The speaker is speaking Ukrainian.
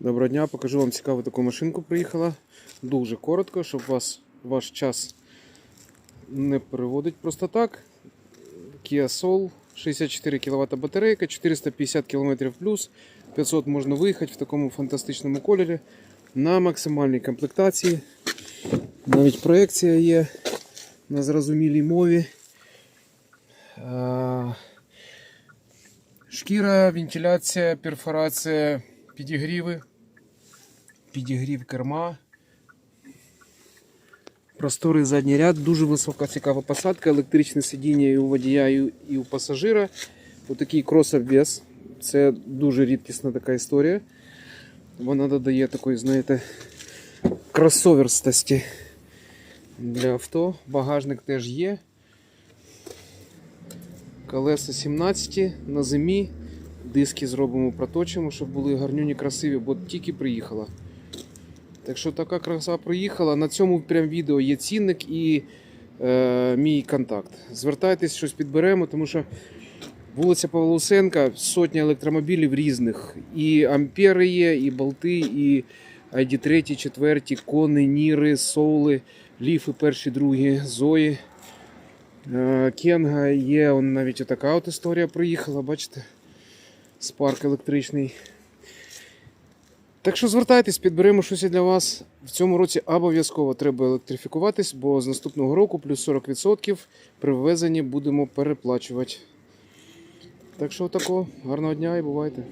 Доброго дня, покажу вам цікаву таку машинку. Приїхала. Дуже коротко, щоб вас ваш час не переводить просто так. Kia Soul, 64 кВт батарейка, 450 км плюс, 500 можна виїхати в такому фантастичному кольорі на максимальній комплектації. Навіть проекція є на зрозумілій мові. Шкіра, вентиляція, перфорація, підігріви, підігрів керма. Просторий задній ряд, дуже висока цікава посадка, електричне сидіння і у водія, і у- пасажира. Отакий крос-обвес. Це дуже рідкісна така історія. Вона додає такої, знаєте, кросоверстості для авто. Багажник теж є. Колеса 17 на зимі. Диски зробимо, проточимо, щоб були гарнюні красиві, бо тільки приїхала. Так що така краса приїхала. На цьому прям відео є цінник і е, мій контакт. Звертайтесь, щось підберемо, тому що вулиця Павлоусенка, сотня електромобілів різних. І ампери є, і болти, і ID3, 4, кони, ніри, соули, ліфи перші, другі, зої. Е, Кенга є, навіть така от історія приїхала, бачите? Спарк електричний. Так що звертайтесь, підберемо щось для вас. В цьому році обов'язково треба електрифікуватись, бо з наступного року плюс 40% при ввезенні будемо переплачувати. Так що отако, гарного дня і бувайте.